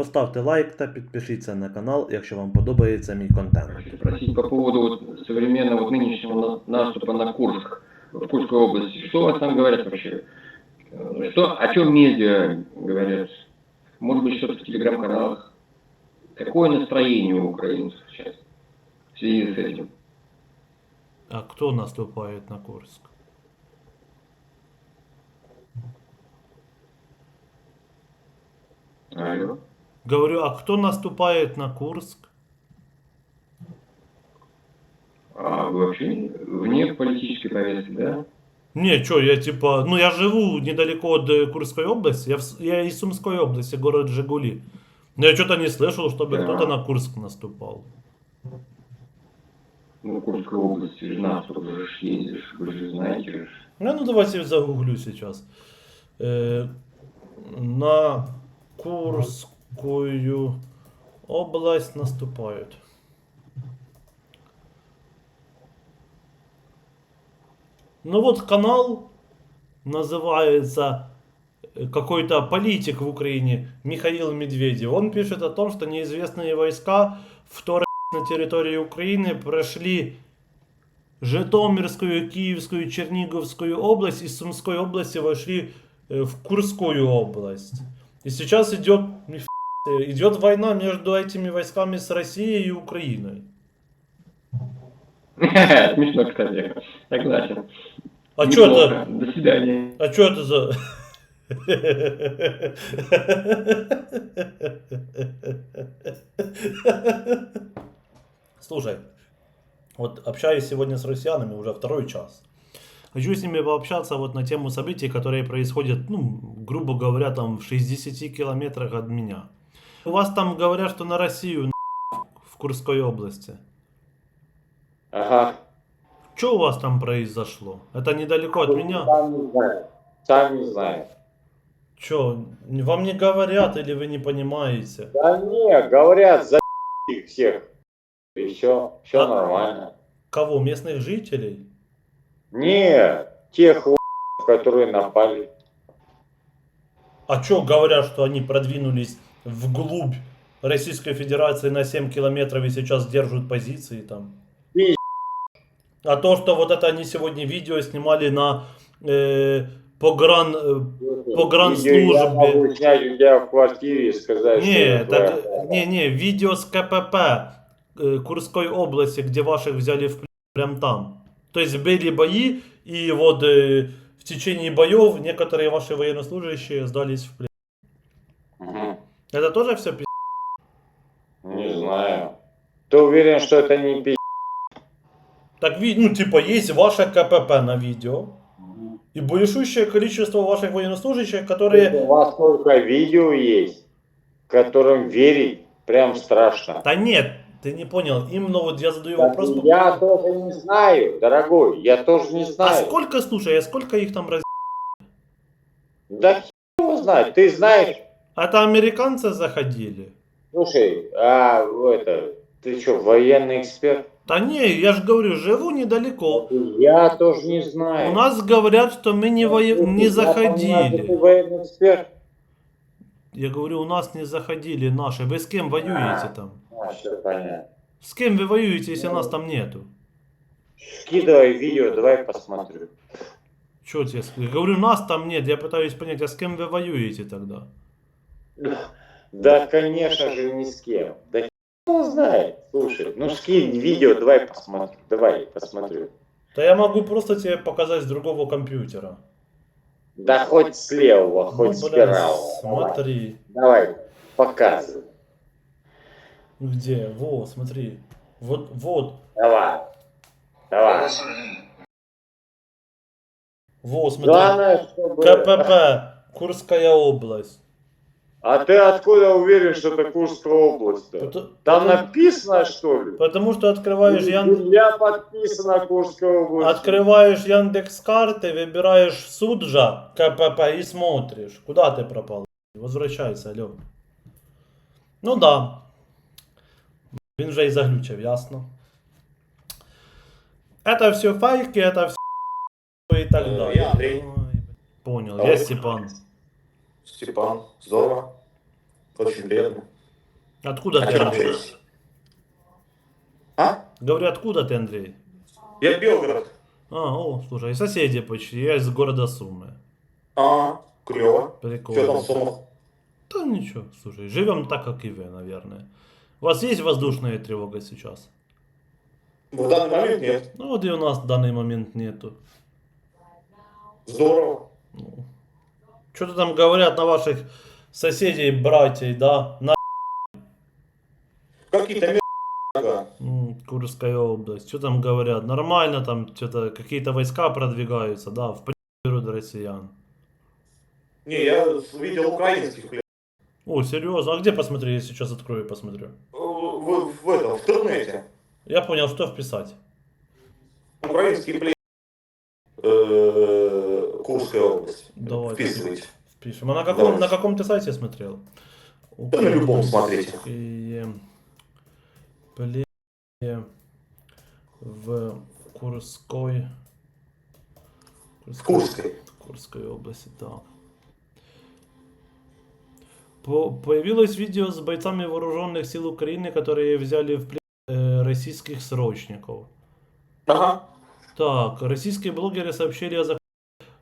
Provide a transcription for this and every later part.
Поставте лайк та підпишіться на канал, якщо вам подобається мій контент. Хочу спросить по поводу вот современного вот нынешнего на- наступа на Курск, в Курской области. Что у вас там говорят вообще? Э, Что, о чем медиа говорят? Может быть, что-то в телеграм-каналах? Какое настроение у украинцев сейчас в связи с этим? А кто наступает на Курск? Алло. Говорю, а кто наступает на Курск? А вообще вне политической повестки, да? Не, чё, я типа, ну я живу недалеко от э, Курской области, я, в я из Сумской области, город Жигули. Но я что-то не слышал, чтобы Да. кто-то на Курск наступал. Ну, Курская область, же наступ, вы же ездишь, вы же знаете. же. Ну, ну давайте я загуглю сейчас. Э, на Курскую область наступают. Ну вот канал называется э, какой-то политик в Украине Михаил Медведев. Он пишет о том, что неизвестные войска вторгли на территории Украины прошли Житомирскую, Киевскую, Черниговскую область, из Сумской области вошли э, в Курскую область. И сейчас идет, идет война между этими войсками с Россией и Украиной. Смешно, кстати. Согласен. А что это? До свидания. А что это за... Слушай, вот общаюсь сегодня с россиянами уже второй час. Хочу с ними пообщаться вот на тему событий, которые происходят, ну, грубо говоря, там в 60 километрах от меня. У вас там говорят, что на Россию на- в Курской области. Ага. Что у вас там произошло? Это недалеко от меня? Сам не знаю. Сам не знаю. Че, вам не говорят или вы не понимаете? Да не, говорят, за их всех. И все, все А- нормально. Кого? Местных жителей? Не, тех которые напали. А что говорят, что они продвинулись вглубь Российской Федерации на 7 километров и сейчас держат позиции там? А то, что вот это они сегодня видео снимали на э, погран... э, Погранслужбе. Я могу снять у тебя в квартире и сказать, что не, это так, твоя- не, не, видео с КПП э, Курской области, где ваших взяли в плен, прям там. То есть были бои, и вот э, в течение боев некоторые ваши военнослужащие сдались в плен. Мгм. Это тоже все пи***? Не знаю. Ты уверен, что это не пи***? Так, ви- ну, типа, есть ваше КПП на видео, и большущее количество ваших военнослужащих, которые... У вас только видео есть, которым верить прям страшно. Да нет, ты не понял, именно вот я задаю вопрос... по- Я тоже не знаю, дорогой, я тоже не А знаю. сколько, слушай, а сколько их там раз... Да хер его знает, ты знаешь. Это американцы заходили? Слушай, а это, ты что, военный эксперт? Да не, я же говорю, живу недалеко. Я тоже не знаю. У нас говорят, что мы не, вое- не что ты заходили. военный эксперт. Я говорю, у нас не заходили наши. Вы с кем воюете там? А, все понятно. С кем вы воюете, если нас там нету? Скидывай видео, давай посмотрю. Че тебе? Я говорю, нас там нет. Я пытаюсь понять, а с кем вы воюете тогда? Да, конечно же, ни с кем. Да его знает. Слушай, ну скинь видео, давай посмотрю. Давай, посмотрю. Да я могу просто тебе показать с другого компьютера. Да хоть с левого, хоть с Ну, бля, правого. Давай, Смотри. Давай, показывай. Где? Во, смотри. Вот, вот. Давай. Давай. Во, смотри. Главное, чтобы... КПП. Курская область. А ты откуда уверен, что это Курская область? Там потому- написано, что ли? Потому что открываешь Ян... Я подписана Курская область. Открываешь Яндекс карты, выбираешь Суджа, КПП и смотришь. Куда ты пропал? Возвращайся, алло. Ну да. Він вже і заглючив, ясно. Это все фейки, это все и так далее. я Андрей. Понял, А я вы? Степан. Степан, здорово. Очень приятно. Откуда ты, Андрей? А? Говорю, откуда ты, Андрей? Я Белгород. А, о, слушай, соседи почти. Я из города Сумы. А, клево. Что там Прикольно. в Сумах? Да ничего, слушай, живем так, как и вы, наверное. У вас есть воздушная тревога сейчас? В данный момент нет. Ну вот и у нас в данный момент нету. Здорово. Ну, что-то там говорят на ваших соседей, братьев, да? На Какие-то Курская область. Что там говорят? Нормально там что-то какие-то войска продвигаются, да, в берут россиян. Не, я видел украинских. О, серьезно? А где посмотри, я сейчас открою и посмотрю. В, в этом, в интернете. Я понял, что вписать. Украинский, бля. Курская область. Давай. Вписывайте. Впишем. А на каком, Давай. на каком ты сайте смотрел? Да на любом смотрите. Племя в Курской... В Курской. Курской области, так. По- появилось видео с бойцами вооруженных сил Украины, которые взяли в плен э, российских срочников. Ага. Так, российские блогеры сообщили о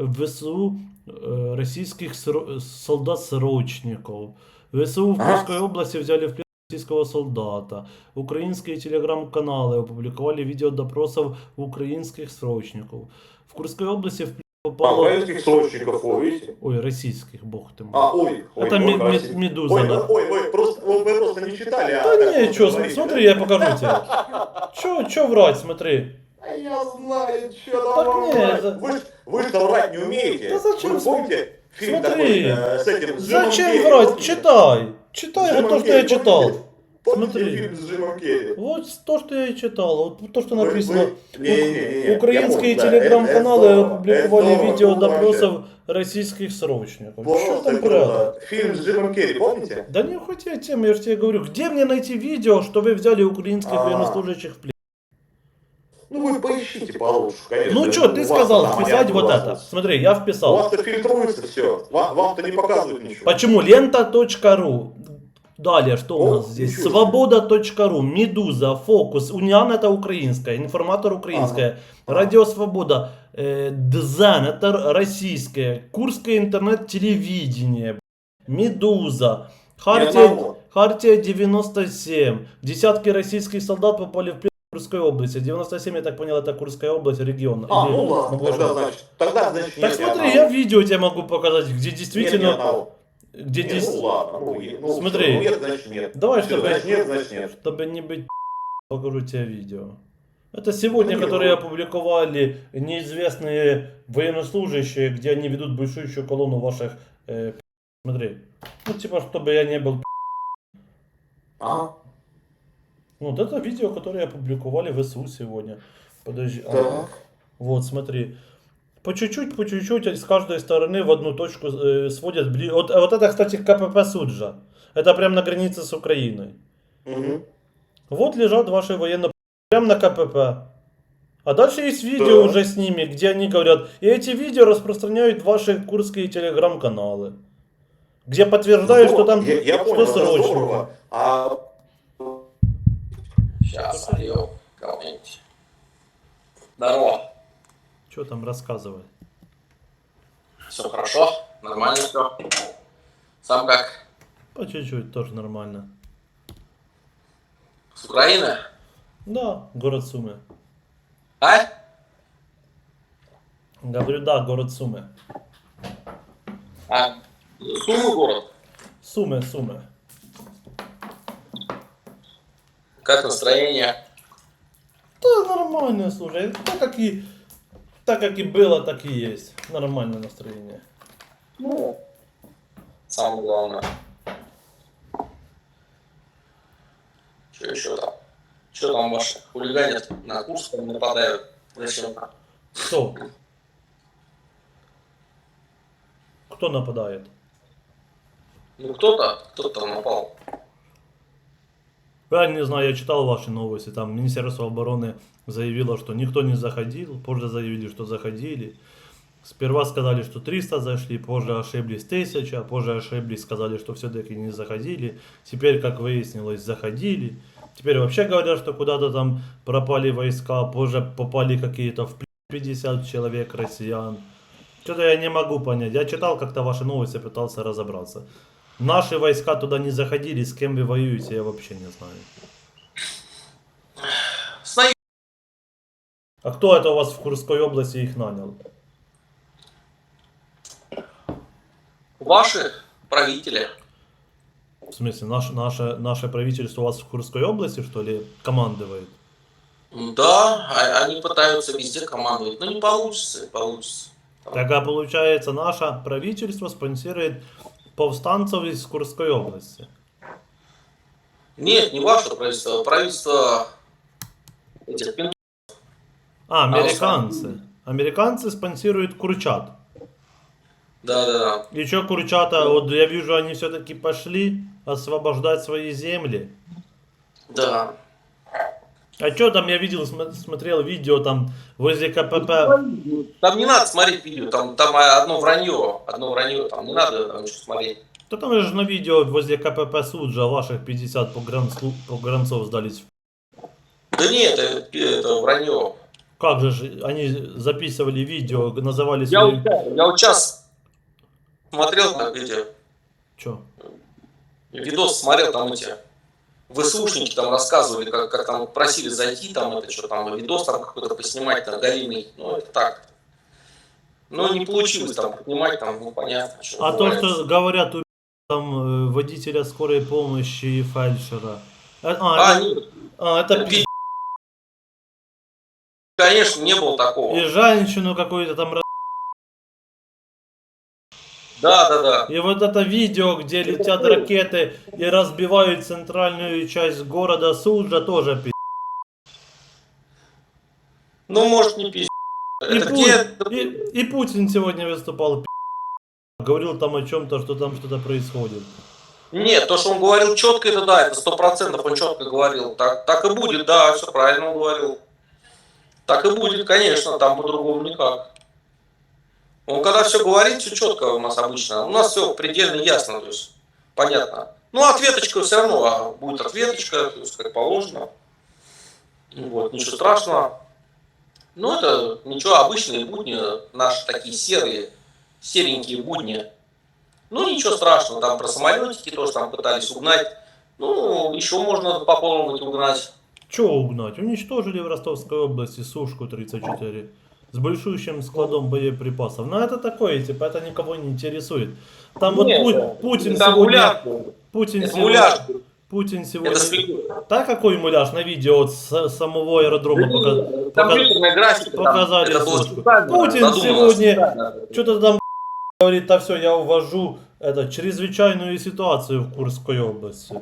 ВСУ э, российских сро- солдат-срочников. В ВСУ в Ага. Курской области взяли в плен российского солдата. Украинские телеграм-каналы опубликовали видео допросов украинских срочников. В Курской области в плен А, попало... украинских срочников, о, видите? Ой, российских, бог ты мой. А, ой, ой, Это ой, ми- ми- простите. медуза, Ой, да. ой, ой, просто, вы, вы просто не читали, а... Да так не, вот чё, говорите, смотри, да? я покажу тебе. Чё, чё врать, смотри. Я знаю, что Так там не, врать. это- Вы, ж- вы же врать не умеете. Да зачем Вы помните фильм Смотри. такой э, с этим, с Джимом Зачем Керри, врать? помните? Читай. Читай С вот то, Джимом что я Керри, читал. помните? Помните Смотри. фильм с Джимом Керри? Вот то, что я и читал, вот то, что Вы- написано. вы- Не-не-не, Украинские я помню, да, телеграм-каналы это- это опубликовали здорово, видео допросов российских срочников. Что Просто там прятать? круто. Фильм с Джимом Керри, помните? Да не хоть я тем, я же тебе говорю, где мне найти видео, что вы взяли украинских А. военнослужащих в? Ну вы поищите получше, конечно. Ну что, у ты сказал там, вписать вот у вас- это. Смотри, я У вписал. вас-то фильтруется все. Вам, вам-то не показывают ничего. Почему? Лента.ру. Далее, что у О, нас здесь? Свобода.ру, Медуза, Фокус, Униан это украинская, Информатор украинская, Ага. Радио Свобода, э, Дзен это р- российское, Курское интернет-телевидение, Медуза, Хартия. Хартия 97, десятки российских солдат попали в плен Курской области, 97, я так понял, это Курская область, регион. А, Или- ну ладно, могу тогда значит, тогда значит Так смотри, я видео тебе могу показать, где действительно... одного. Где Не, дес- ну ладно, ну, ну, Смотри. ну, нет, значит нет. Давай, чтобы, значит нет, значит нет. чтобы не быть покажу тебе видео. Это сегодня, Ну, которые ну. опубликовали неизвестные военнослужащие, где они ведут большущую колонну ваших... э, смотри. Ну, типа, чтобы я не был... Ага. Ну, Вот это видео, которое опубликовали в СУ сегодня. Подожди. а, Так. Вот, смотри. По чуть-чуть, по чуть-чуть с каждой стороны в одну точку э, сводят. бли- Вот, вот это, кстати, КПП Суджа. Это прям на границе с Украиной. Мгм. Вот лежат ваши военные прямо на КПП. А дальше есть видео Так. уже с ними, где они говорят, и эти видео распространяют ваши курские телеграм-каналы. Где подтверждают, что там я, я 100 понял, здорово. А Сейчас налью кого-нибудь. Здорово. Что там рассказывать? Все хорошо? Нормально все? Сам как? По чуть-чуть тоже нормально. С Украины? Да, город Сумы. А? Говорю, да, город Сумы. А? Сумы город? Сумы, Сумы. Как настроение? Да нормально, слушай. Так как и, так как и было, так и есть. Нормальное настроение. Ну, самое главное. Что еще там? Что там ваши хулиганят на Курском нападают? Зачем? Кто? Кто нападает? Ну кто-то, кто-то напал. Я не знаю, я читал ваши новости. Там Министерство обороны заявило, что никто не заходил. Позже заявили, что заходили. Сперва сказали, что 300 зашли, позже ошиблись 1000, позже ошиблись, сказали, что все-таки не заходили. Теперь, как выяснилось, заходили. Теперь вообще говорят, что куда-то там пропали войска, позже попали какие-то в плен 50 человек россиян. Что-то я не могу понять. Я читал как-то ваши новости, пытался разобраться. Наши войска туда не заходили, с кем вы воюете, я вообще не знаю. Знаю. А кто это у вас в Курской области их нанял? Ваши правители. В смысле, наше, наше, наше правительство у вас в Курской области, что ли, командует? Да, а- они пытаются везде командовать. Но не получится, получится. Тогда получается, наше правительство спонсирует повстанцев из Курской области. Нет, не ваше правительство, правительство этих А, американцы. Американцы спонсируют курчат. Да, да, да. И что курчата, вот я вижу, они все-таки пошли освобождать свои земли. Да. А что там я видел, см- смотрел видео там возле КПП. Там не надо смотреть видео, там, там одно вранье, одно вранье, там не надо там ничего смотреть. Да там же на видео возле КПП Суджа ваших 50 погранцу- погранцов сдались. Да нет, это, это вранье. Как же ж они записывали видео, называли Я, свои... вот- я вот сейчас смотрел на эти Чё? видос, смотрел там эти ВСУшники там рассказывали, как, как там просили зайти, там это что там, видос там какой-то поснимать, там галимый, ну это так. Но не получилось там снимать, там, ну понятно. Что А то, что говорят, у там э, водителя скорой помощи и фельдшера. А, А, это, нет, а, это пи- конечно, не было такого. И женщину какую-то там... Да, да, да. И вот это видео, где летят ракеты и разбивают центральную часть города Суджа, тоже пи***. Ну, может, не пиздец. И, Пу- где? и- и Путин сегодня выступал пи***. Говорил там о чем-то, что там что-то происходит. Нет, то, что он говорил четко, это да, это сто процентов он четко говорил. Так, так и будет, да, все правильно он говорил. Так и будет, конечно, там по-другому никак. Он когда все говорит, все четко у нас обычно. У нас все предельно ясно, то есть понятно. Ну, ответочка все равно, а будет ответочка, то есть как положено. Вот, ничего страшного. Ну, это ничего, обычные будни, наши такие серые, серенькие будни. Ну, ничего страшного, там про самолетики тоже там пытались угнать. Ну, еще можно попробовать угнать. Че угнать? Уничтожили в Ростовской области сушку 34 с большущим складом боеприпасов. Но это такое, типа, это никого не интересует. Там вот Нет, Пу- Путин Это сегодня... муляж. Путин Это сегодня... муляж. Путин сегодня... Это. Да какой муляж на видео вот с самого аэродрома пока... Компьютерная графика. там, показали это ссылку. специально Путин сегодня что-то там говорит, а все, я увожу это, чрезвычайную ситуацию в Курской области.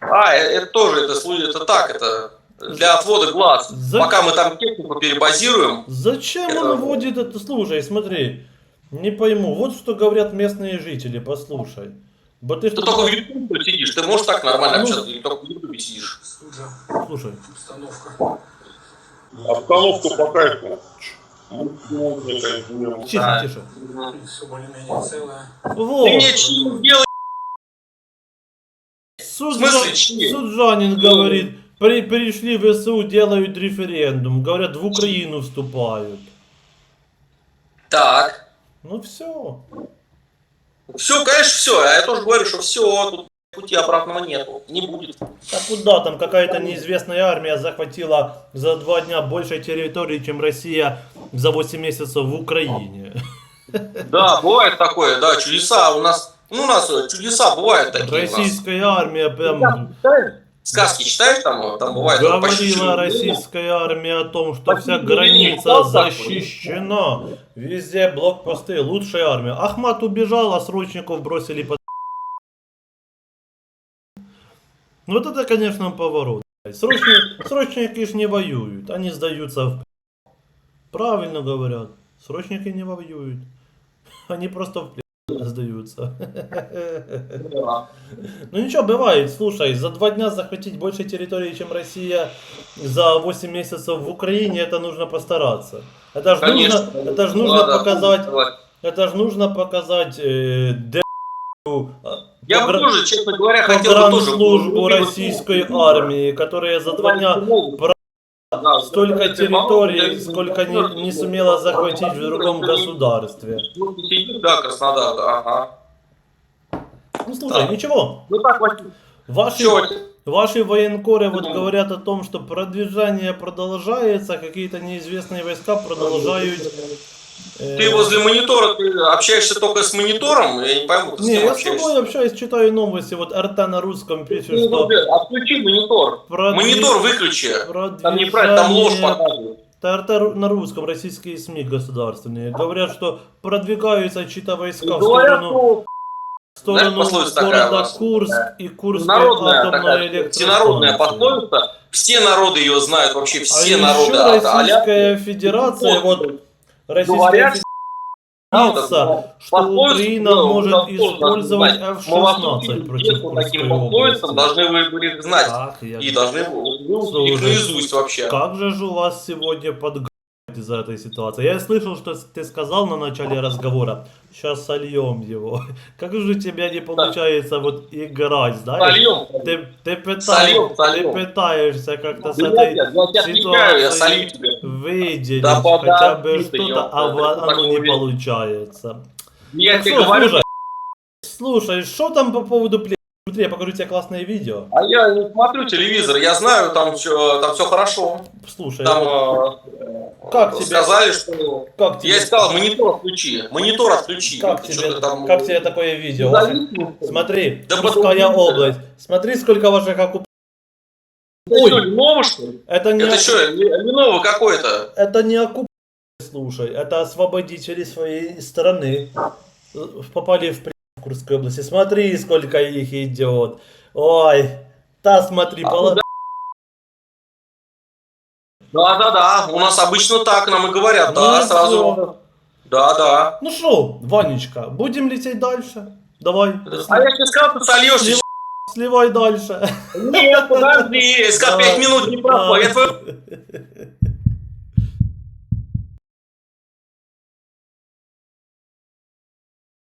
А, э- это тоже, это, это так, это для отвода глаз. За- Пока мы там технику перебазируем, Зачем Это- он вводит это? Слушай, смотри, не пойму. Вот что говорят местные жители, послушай. Ба ты ты что только в YouTube сидишь, ты можешь так нормально Ну. общаться, или только в YouTube сидишь. Слушай. Обстановка по кайфу. Ну, Тише, Да. тише. Все более-менее целое. Вот. Ты мне чьи делай? Суджанин говорит, при, пришли в СУ, делают референдум. Говорят, в Украину вступают. Так. Ну все. Все, конечно, все. А я тоже говорю, что все, тут пути обратного нету. Не будет. А куда там какая-то неизвестная армия захватила за два дня больше территории, чем Россия за 8 месяцев в Украине? Да, бывает такое, да, чудеса у нас. Ну, у нас чудеса бывают такие. Российская армия прям Сказки читаешь там, там бывает почти говорила чудо. российская армия о том, что Почти вся граница защищена. Везде блокпосты, лучшая армия. Ахмат убежал, а срочников бросили под... Ну вот это, конечно, поворот. Срочники, срочники ж не воюют, они сдаются в... Правильно говорят, срочники не воюют. Они просто в Да. Ну ничего, бывает, слушай, за два дня захватить больше территории, чем Россия за 8 месяцев в Украине, это нужно постараться. Это же нужно, это ж нужно Надо показать, давать. это ж нужно показать э, д- Я бы тоже, честно говоря, хотел бы тоже... погранслужбу российской армии, которая за два дня столько территорий, да, сколько не, не сумела захватить в другом государстве. Да, Краснодар, да, ага. Ну слушай, Да. ничего. Ну так, Ваши, ваши военкоры вот Ну. говорят о том, что продвижение продолжается, какие-то неизвестные войска продолжают... э, ты возле монитора, ты общаешься только с монитором? Я не пойму, ты с Не, кем я с общаешься? тобой общаюсь, читаю новости, вот РТ на русском пишет, Ну, что... ну, Отключи монитор. продви- Монитор выключи. продвижение- Там неправильно, там ложь показывают. Ру- на русском, российские СМИ государственные. Говорят, что продвигаются чьи-то войска в сторону, что в сторону Знаешь, города? Курск и Курская народная атомная такая, всенародная электростанция. пословица. Все народы ее знают, вообще А все еще народы. от Российская Аляски. Федерация, вот Российская Говорят, Федерация, что Украина ну, может использовать надо знать. Мы вас F-16 учили против Курской области. должны вы были знать. Так, я- И должны Слушай, наизусть вообще. Как же у вас сегодня подгадать из-за этой ситуации? Я слышал, что ты сказал на начале разговора, сейчас сольем его. Как же у тебя не получается вот играть, знаешь? Сольем. Ты, ты, пытаешь- Сольем, сольем. ты пытаешься как-то с Да этой я, я тебе. выделить Да хотя бы что-то, а оно не получается. Я Ну тебе что, говорю, слушай, слушай, что там по поводу пле... Смотри, я покажу тебе классное видео. а я не смотрю телевизор, я знаю, там все там все хорошо. Слушай, Там э, Как тебе- сказали, что... как тебе, Я сказал, монитор отключи, монитор отключи. как Ты тебе, там... как тебе такое видео? Зависимость? Смотри, Да Курская потому- область. Смотри, сколько ваших оккупантов. Это что, Ой, Леново, что ли? это не, Это что, Леново какой-то? это не оккупанты, слушай, это освободители своей страны. Э, Попали в в Курской области. Смотри, сколько их идет. Ой, та смотри, А пола- куда? Да-да-да, у нас обычно так нам и говорят, да, Ну, сразу. Да-да. Ну что, Ванечка, будем лететь дальше? Давай, А я тебе сказал, ты сольешься. сливай дальше. Нет, подожди, я сказал, 5 минут не прошло. Я твою